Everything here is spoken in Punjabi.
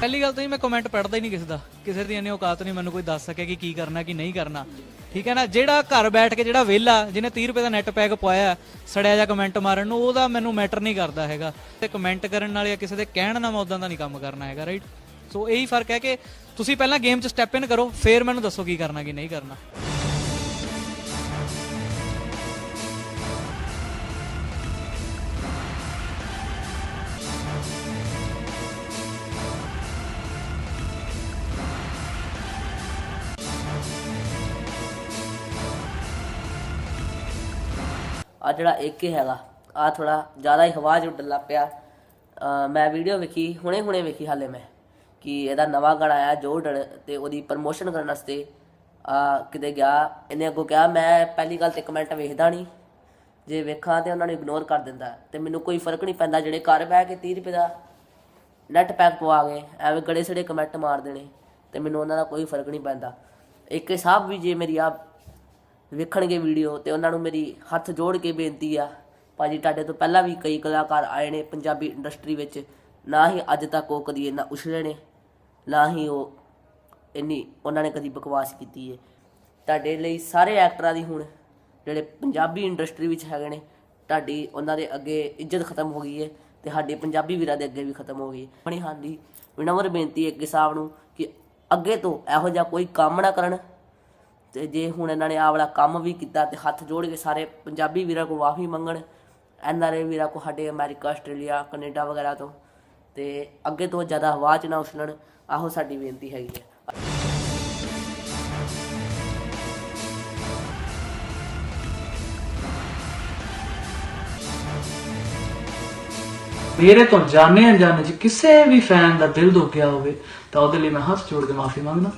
ਪਹਿਲੀ ਗੱਲ ਤਾਂ ਜੀ ਮੈਂ ਕਮੈਂਟ ਪੜ੍ਹਦਾ ਹੀ ਨਹੀਂ ਕਿਸੇ ਦਾ। ਕਿਸੇ ਦੀ ਇੰਨੀ ਔਕਾਤ ਨਹੀਂ, ਮੈਨੂੰ ਕੋਈ ਦੱਸ ਸਕਿਆ ਕਿ ਕੀ ਕਰਨਾ, ਕੀ ਨਹੀਂ ਕਰਨਾ। ਠੀਕ ਹੈ ਨਾ? ਜਿਹੜਾ ਘਰ ਬੈਠ ਕੇ ਜਿਹੜਾ ਵਿਹਲਾ, ਜਿਹਨੇ 30 ਰੁਪਏ ਦਾ ਨੈਟ ਪੈਕ ਪਵਾਇਆ, ਸੜਿਆ ਜਾ ਕਮੈਂਟ ਮਾਰਨ ਨੂੰ, ਉਹਦਾ ਮੈਨੂੰ ਮੈਟਰ ਨਹੀਂ ਕਰਦਾ ਹੈਗਾ। ਤੇ ਕਮੈਂਟ ਕਰਨ ਨਾਲ ਜਾਂ ਕਿਸੇ ਦੇ ਕਹਿਣ ਨਾਲ ਮੈਂ ਉਦਾਂ ਦਾ ਨਹੀਂ ਕੰਮ ਕਰਨਾ ਹੈਗਾ ਰਾਈਟ ਸੋ ਇਹੀ ਫ਼ਰਕ ਹੈ ਕਿ ਤੁਸੀਂ ਪਹਿਲਾਂ ਗੇਮ 'ਚ ਸਟੈਪ ਇਨ ਕਰੋ, ਫਿਰ ਮੈਨੂੰ ਦੱਸੋ ਕੀ ਕਰਨਾ, ਕੀ ਨਹੀਂ ਕਰਨਾ। ਆ ਜਿਹੜਾ ਇੱਕ ਹੀ ਹੈਗਾ, ਆ ਥੋੜਾ ਜ਼ਿਆਦਾ ਹੀ ਹਵਾ 'ਚ ਉੱਡਣ ਲੱਗ ਪਿਆ। ਮੈਂ ਵੀਡੀਓ ਵੇਖੀ ਹੁਣੇ ਹੁਣੇ ਵੇਖੀ ਹਾਲੇ ਮੈਂ, ਕਿ ਇਹਦਾ ਨਵਾਂ ਗਾਣਾ ਆਇਆ, ਜੋਰਡਨ, ਤੇ ਉਹਦੀ ਪ੍ਰਮੋਸ਼ਨ ਕਰਨ ਵਾਸਤੇ, ਆ, ਕਿਤੇ ਗਿਆ। ਇਹਨੇ ਅੱਗੋਂ ਕਿਹਾ, ਮੈਂ ਪਹਿਲੀ ਗੱਲ ਤੇ ਕਮੈਂਟ ਵੇਖਦਾ ਨਹੀਂ ਜੇ ਵੇਖਾਂ ਤੇ ਉਹਨਾਂ ਨੂੰ ਇਗਨੋਰ ਕਰ ਦਿੰਦਾ। ਤੇ ਮੈਨੂੰ ਕੋਈ ਫ਼ਰਕ ਨਹੀਂ ਪੈਂਦਾ, ਜਿਹੜੇ ਘਰ ਬਹਿ ਕੇ 30 ਰੁਪਏ ਦਾ ਨੈਟ ਪੈਕ ਪਵਾ ਗਏ ਐਵੇਂ ਗੜੇ ਸੜੇ ਕਮੈਂਟ ਮਾਰ ਦੇਣੇ, ਤੇ ਮੈਨੂੰ ਉਹਨਾਂ ਦਾ ਕੋਈ ਫ਼ਰਕ ਨਹੀਂ ਪੈਂਦਾ। ਇੱਕ ਸਾਹਿਬ ਵੀ ਜੇ ਮੇਰੀ ਆ ਵੇਖਣਗੇ ਵੀਡੀਓ ਤੇ ਉਹਨਾਂ ਨੂੰ ਮੇਰੀ ਹੱਥ ਜੋੜ ਕੇ ਬੇਨਤੀ ਆ, ਭਾਜੀ ਤੁਹਾਡੇ ਤੋਂ ਪਹਿਲਾਂ ਵੀ ਕਈ ਕਲਾਕਾਰ ਆਏ ਨੇ ਪੰਜਾਬੀ ਇੰਡਸਟਰੀ ਵਿੱਚ, ਨਾ ਹੀ ਅੱਜ ਤੱਕ ਉਹ ਕਦੀ ਇੰਨਾ ਉਛਲੇ ਨੇ, ਨਾ ਹੀ ਉਹ ਇੰਨੀ ਉਹਨਾਂ ਨੇ ਕਦੀ ਬਕਵਾਸ ਕੀਤੀ ਹੈ ਤੁਹਾਡੇ ਲਈ ਸਾਰੇ ਐਕਟਰਾਂ ਦੀ ਹੁਣ ਜਿਹੜੇ ਪੰਜਾਬੀ ਇੰਡਸਟਰੀ ਵਿੱਚ ਹੈਗੇ ਨੇ, ਤੁਹਾਡੀ ਉਹਨਾਂ ਦੇ ਅੱਗੇ ਇੱਜ਼ਤ ਖਤਮ ਹੋ ਗਈ ਹੈ ਤੇ ਸਾਡੇ ਪੰਜਾਬੀ ਵੀਰਾਂ ਦੇ ਅੱਗੇ ਵੀ ਖਤਮ ਹੋ ਗਈ ਹੈ ਆਪਣੀ ਸਾਡੀ ਵਿਨਮਰ ਬੇਨਤੀ ਹੈ ਕਿ ਸਾਹਿਬ ਨੂੰ ਕਿ ਅੱਗੇ ਤੋਂ ਇਹੋ ਜਿਹਾ ਕੋਈ ਕੰਮ ਨਾ ਕਰਨ ਤੇ ਜੇ ਹੁਣ ਇਹਨਾਂ ਨੇ ਆਹ ਵਾਲਾ ਕੰਮ ਵੀ ਕੀਤਾ ਤੇ ਹੱਥ ਜੋੜ ਕੇ ਸਾਰੇ ਪੰਜਾਬੀ ਵੀਰਾਂ ਕੋਲ ਮਾਫੀ ਮੰਗਣ ਐਨਆਰਏ ਵੀਰਾਂ ਕੋ ਸਾਡੇ ਅਮਰੀਕਾ, ਆਸਟ੍ਰੇਲੀਆ, ਕੈਨੇਡਾ ਵਗੈਰਾ ਤੋਂ, ਤੇ ਅੱਗੇ ਤੋਂ ਜ਼ਿਆਦਾ ਆਵਾਜ਼ ਨਾ ਉਛਲਣ ਆਹੋ ਸਾਡੀ ਬੇਨਤੀ ਹੈਗੀ ਹੈ। ਮੇਰੇ ਤੋਂ ਜਾਣੇ ਅਣਜਾਣੇ ਚ ਕਿਸੇ ਵੀ ਫੈਨ ਦਾ ਦਿਲ ਦੁਖਿਆ ਹੋਵੇ, ਤਾਂ ਉਹਦੇ ਲਈ ਮੈਂ ਹੱਥ ਜੋੜ ਕੇ ਮਾਫੀ ਮੰਗਦਾ।